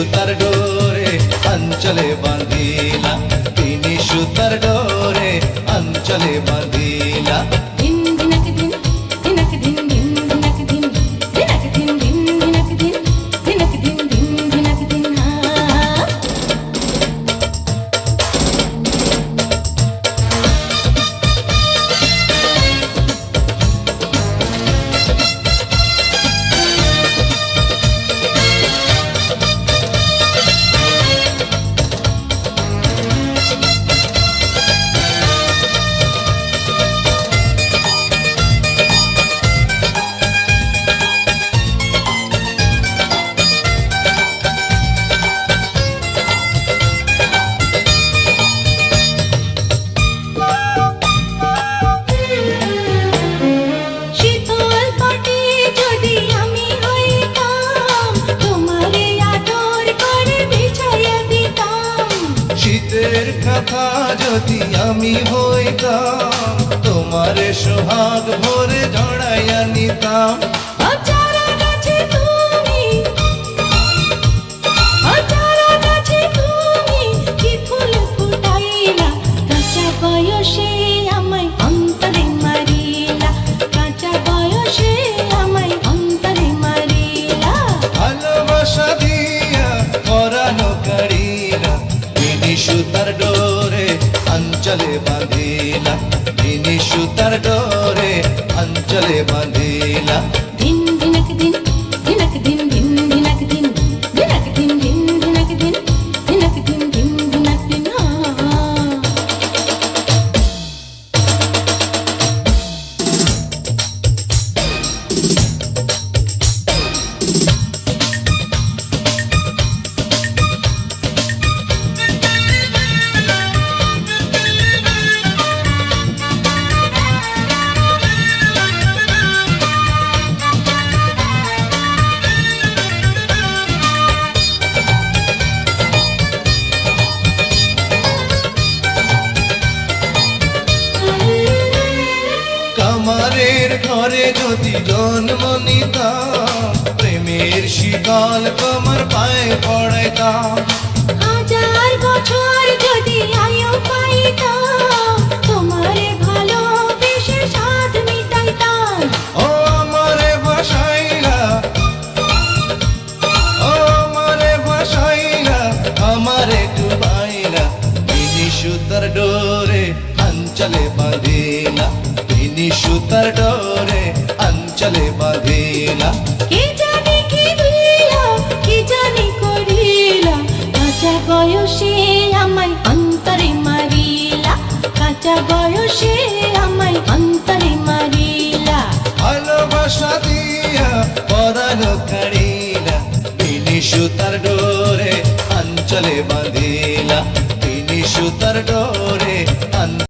সুতার ডোরে অঞ্চলে বাঁধিলা তিনি সুতার ডোরে অঞ্চলে বাঁধিলা কথা যদি আমি হইতাম তোমার সোহাগ ভরে জড়াইয়া নিতাম। সুতার ডোরে অঞ্চলে বাঁধিলা তিনি সুতার ডোরে অঞ্চলে বাঁধিলা দিন দিনকে দিন কামারের ঘরে যদি জন্ম নিতাম প্রেমের শীতল কমর পায়ে পড়াইতাম তিনি সুতার ডোরে অঞ্চলে বাঁধিলা। কে জানি কি দিলা কি জানি করিলা। কাঁচা বয়সে আমায় অন্তরে মারিলা। কাঁচা বয়সে আমায় অন্তরে মারিলা। ভালোবাসা দিয়া পরানো কাড়িলা। তিনি সুতার ডোরে অঞ্চলে বাঁধিলা। তিনি সুতার ডোরে